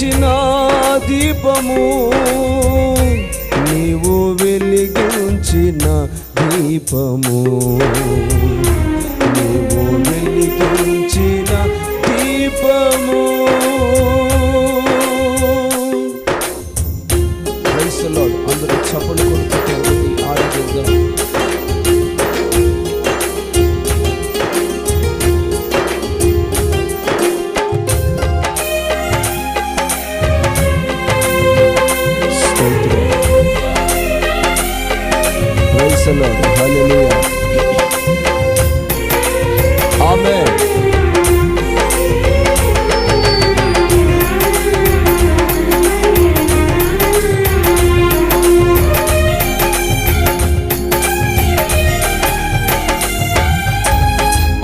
వెలిగించిన దీపము నీవు వెలిగించిన దీపము. నీవు వెలిగించిన దీపము. Praise అందరూ చప్పలు కొడుతూ ఆరాధిద్దాం the Lord. Hallelujah. Amen.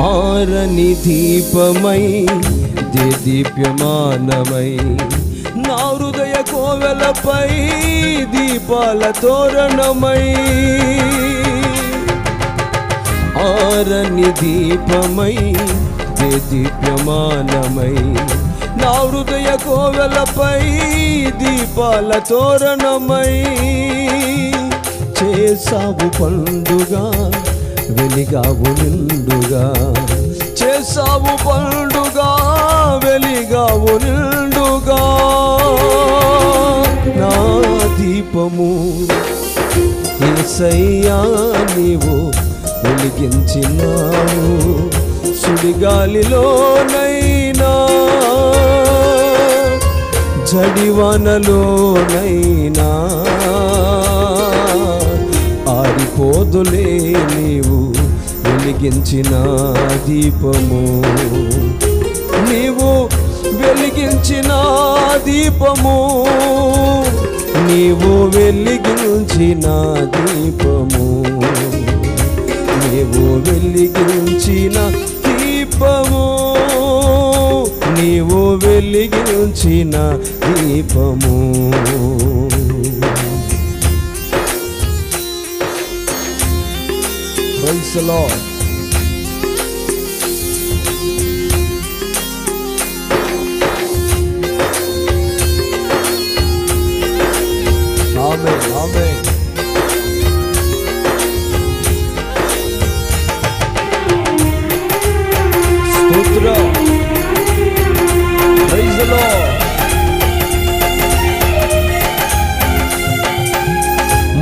ఆరని దీపమై దే దీప్యమానమై నా హృదయ కోవెలపై దీపాల తోరణమై ఆరని దీపమై దే దీప్యమానమై నా హృదయ కోవెలపై దీపాల తోరణమై చేసావు పండుగ వెలిగావు నిండుగా. చేసావు పండుగ వెలిగావు దీపము ఏసయ్యా నీవు వెలిగించినావు. సుడిగాలిలోనైనా జడివానలోనైనా ఆరిపోదులే నీవు వెలిగించిన దీపము. నీవు వెలిగించిన దీపము. నీవు వెలిగించిన దీపము. నీవు వెలిగించిన దీపము. నీవు వెలిగించిన దీపము. Praise the Lord. Amen. Amen. స్తోత్రం Praise the Lord.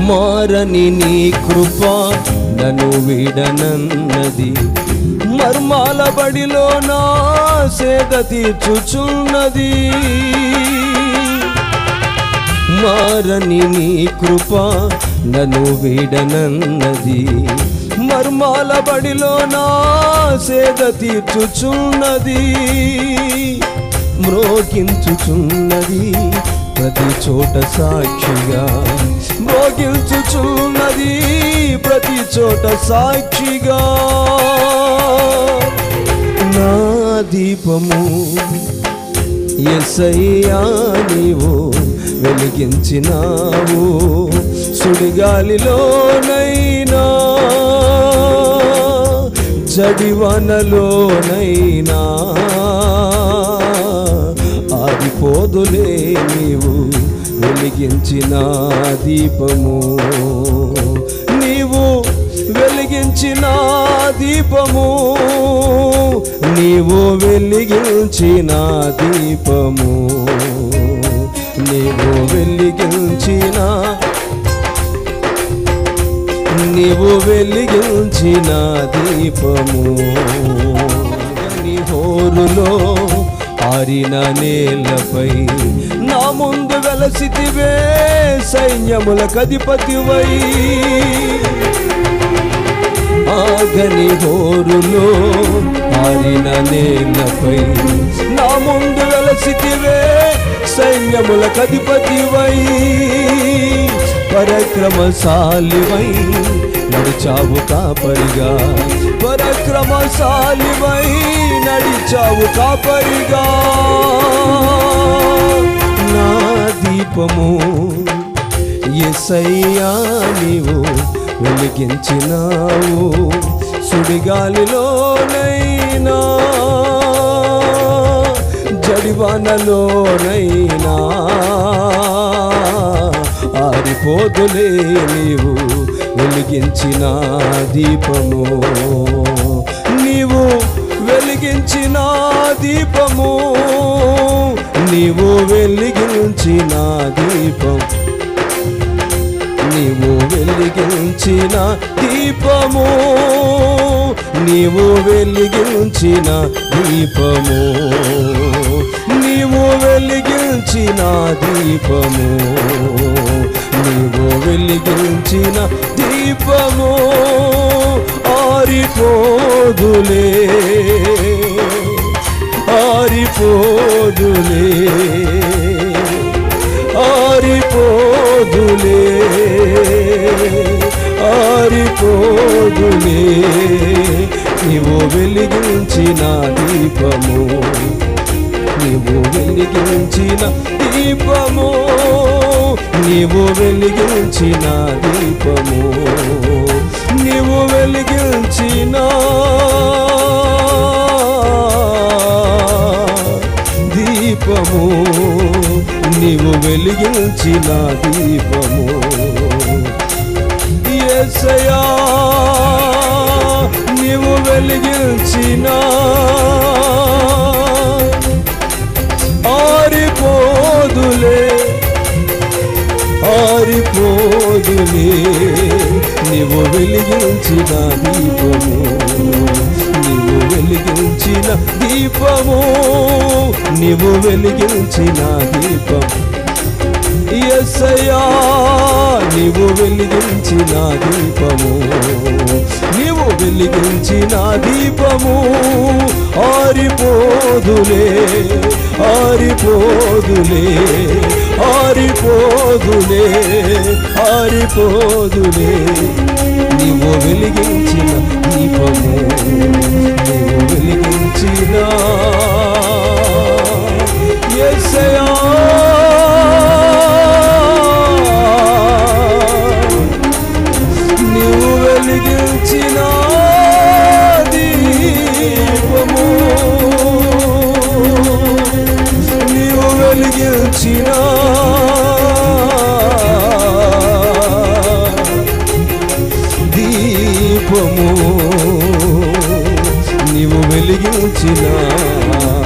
మారని నీ కృప నన్ను విడనన్నది మర్మాల బడిలో నా సేద తీర్చుచున్నది మారని నీ కృప నన్ను విడనన్నది. మర్మాల బడిలో నా సేద తీర్చుచున్నది. మ్రోగించుచున్నది ప్రతి చోట సాక్షిగా. మ్రోగించుచున్నది ప్రతి చోట సాక్షిగా. నా దీపము ఎసయ్యా నీవో వెలిగించినావు. సుడిగాలిలోనైనా జడివనలోనైనా ఆరిపోదులే నీవు వెలిగించిన దీపము. నీవు వెలిగించిన దీపము. నీవు వెలిగించిన దీపము. నీవు వెలిగించిన నీవు వెలిగించిన దీపము. నీ హోరులో ఆరిన నేలపై నా ముందు వెలసితివే సైన్యముల కధిపతివై ఆగని హోరులో ఆరిన నేలపై నా ముందు వెలసితివే సైన్యముల కధిపతివై పరక్రమశాలివై నడిచావు కాపరిగా. పరక్రమశాలివై నడిచావు కాపరిగా. నా దీపము ఎసయ్యా నీవు వెలిగించినావు. సుడిగాలిలోనైనా జడివానలోనైనా ఆరిపోదులే నీవు వెలిగించిన దీపము. నీవు వెలిగించిన దీపము. నీవు వెలిగించిన దీపం. నీవు వెలిగించిన దీపము. నీవు వెలిగించిన దీపము. నీవు వెలిగించిన దీపము. నీవు వెలిగించిన దీపము ఆరిపోదులే. ఆరిపోదులే. ఆరిపోదులే. ఆరిపోదులే. నీవు వెలిగించిన దీపము. నీవు వెలిగించిన దీపము నీవు వెలిగించిన దీపము నీవు వెలిగించిన దీపము నీవు వెలిగించిన దీపము. ఎసయా నీవు వెలిగించిన పోదులే నీవు వెలిగించిన దీపము నీవు వెలిగించిన దీపము నీవు వెలిగించిన దీపం ఎస్సయ్యా నీవు వెలిగించిన దీపము నీవు వెలిగించిన దీపము ఆరిపోదులే ఆరిపోదులే. ఆరిపోదులే ఆరిపోదులే. నీవు వెలిగించిన దీపము నీవు వెలిగించినా వెలిగించిన.